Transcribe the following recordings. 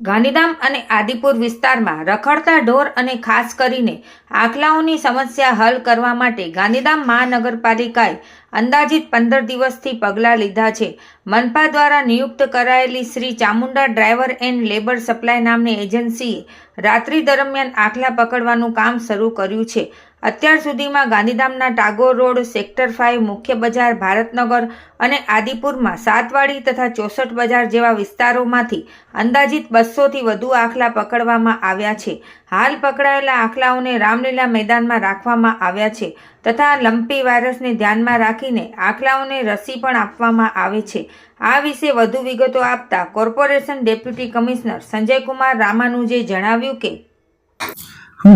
ગાંધીધામ અને આદિપુર વિસ્તારમાં રખડતા ઢોર અને ખાસ કરીને આખલાઓની સમસ્યા હલ કરવા માટે ગાંધીધામ મહાનગરપાલિકાએ અંદાજિત પંદર દિવસથી પગલાં લીધા છે. મનપા દ્વારા નિયુક્ત કરાયેલી Shri Chamunda driver and labour supply નામની એજન્સીએ રાત્રિ દરમિયાન આખલા પકડવાનું કામ શરૂ કર્યું છે. અત્યાર સુધીમાં ગાંધીધામના ટાગોર રોડ, સેક્ટર ફાઇવ મુખ્ય બજાર, ભારતનગર અને આદિપુરમાં સાતવાડી તથા ચોસઠ બજાર જેવા વિસ્તારોમાંથી અંદાજિત બસોથી વધુ આખલા પકડવામાં આવ્યા છે. હાલ પકડાયેલા આખલાઓને રામલીલા મેદાનમાં રાખવામાં આવ્યા છે તથા લંપી વાયરસને ધ્યાનમાં રાખીને આખલાઓને રસી પણ આપવામાં આવે છે. આ વિશે વધુ વિગતો આપતા કોર્પોરેશન ડેપ્યુટી કમિશનર સંજયકુમાર રામાનુજે જણાવ્યું કે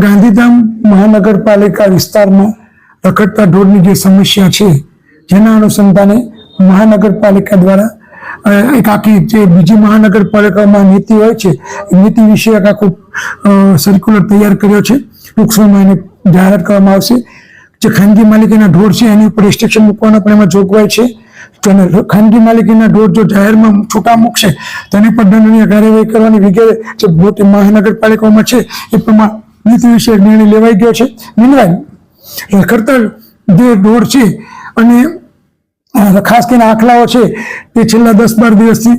ગાંધીધામ મહાનગરપાલિકા વિસ્તારમાં રખડતા ઢોરની જે સમસ્યા છે, જેના અનુસંધાને મહાનગરપાલિકા દ્વારા એક આખી જે બીજી મહાનગરપાલિકામાં નીતિ હોય છે, એ નીતિ વિશે એક આખું સર્ક્યુલર તૈયાર કર્યો છે. ટૂંક સમયમાં એને જાહેરાત કરવામાં આવશે. જે ખાનગી માલિકીના ઢોર છે, એની ઉપર રિસ્ટ્રિક્શન મૂકવાનો પણ એમાં જોગવાઈ છે. ખાનગી માલિકીના ઢોર જો જાહેરમાં છૂટા મૂકશે તેની પર દંડનીય કાર્યવાહી કરવાની વગેરે જે મોટી મહાનગરપાલિકાઓમાં છે, એ પ્રમાણે નીતિ વિશે નિર્ણય લેવાઈ ગયો છે. મીનવાઇલ રખડતા જે ઢોર છે, અને ખાસ કરીને આંકડાઓ છે તે છેલ્લા દસ બાર દિવસથી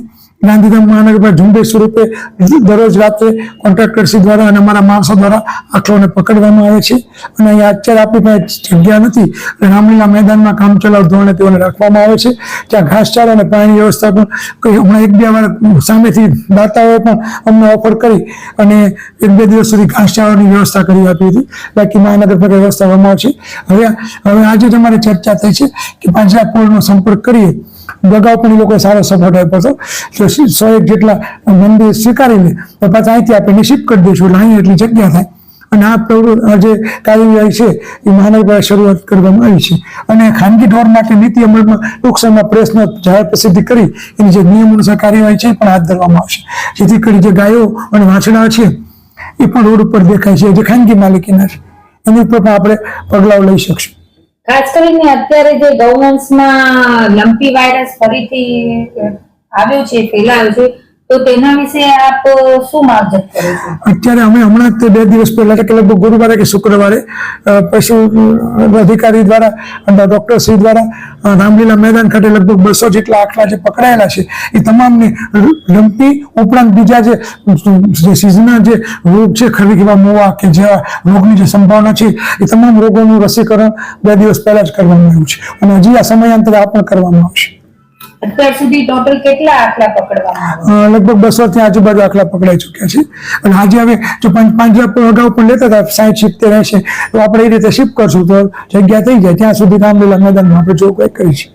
ગાંધીધામ મહાનગરમાં ઝુંબેશ સ્વરૂપે દરરોજ રાત્રે કોન્ટ્રાક્ટરશ્રી દ્વારા અને અમારા માણસો દ્વારા આખલાઓને પકડવામાં આવે છે. અને અહીંયા અત્યારે આપણી પાસે જગ્યા નથી. રામલીલા મેદાનમાં કામ ચલાવ ધોરણે તેઓને રાખવામાં આવે છે. ત્યાં ઘાસચારા અને પાણીની વ્યવસ્થા પણ હમણાં એક બે વાર સામેથી દાતાઓએ પણ અમને ઓફર કરી અને એક બે દિવસ સુધી ઘાસચારાની વ્યવસ્થા કરી આપી હતી. બાકી મહાનગરપાલિકા વ્યવસ્થા કરવામાં આવશે હવે હવે આજે જ ચર્ચા થઈ છે કે પાંજરાપોળનો સંપર્ક કરીએ. અગાઉ પણ એ લોકોએ સારો સપોર્ટ આપ્યો હતો. તો સો એક જેટલા મંદિર સ્વીકારીને તો પાછા અહીંથી આપણે શિફ્ટ કરી દઈશું એટલે અહીં એટલી જગ્યા થાય. અને આ પ્રવૃત્તિ જે કાર્યવાહી છે, એ મહાનગરપાલિકા શરૂઆત કરવામાં આવી છે. અને ખાનગી ઢોર માટે નીતિ અમલમાં ટૂંક સમયમાં પ્રેસનો જાહેર પ્રસિદ્ધિ કરી, એની જે નિયમ અનુસાર કાર્યવાહી છે, એ પણ હાથ ધરવામાં આવશે. જેથી કરી જે ગાયો અને વાછડા છે, એ પણ રોડ ઉપર દેખાય છે, જે ખાનગી માલિકીના છે. એની ઉપર પણ આપણે પગલાઓ લઈ શકશું. ખાસ કરીને અત્યારે જે ગૌવંશમાં લંપી વાયરસ ફરીથી આવ્યો છે ફેલાયો છે તો તેના વિશે શું છો? અત્યારે અમે હમણાં તે બે દિવસ પહેલા કે લગભગ ગુરુવારે કે શુક્રવારે પશુ અધિકારી દ્વારા અને ડોક્ટર શ્રી દ્વારા રામલીલા મેદાન ખાતે લગભગ બસો જેટલા આખલા જે પકડાયેલા છે, એ તમામને લંપી ઉપરાંત બીજા જે જે સિઝનના જે રોગ છે ખરીદવા મોવા કે જેવા રોગની જે સંભાવના છે, એ તમામ રોગોનું રસીકરણ બે દિવસ પહેલા જ કરવામાં આવ્યું છે. અને હજી આ સમયાંતરે આ પણ કરવામાં આવશે. અત્યાર સુધી ટોટલ કેટલા આખલા પકડવામાં લગભગ બસો થી આજુબાજુ આખલા પકડાઈ ચુક્યા છે. અને આજે હવે જો પાંચ અગાઉ પણ લેતા હતા, સાઈઠ સિત્તેર રહેશે તો આપણે એ રીતે શિફ્ટ કરશું તો જગ્યા થઈ જાય. ત્યાં સુધી રામલીલા મેદાનમાં આપણે જોગવાઈ કરી છે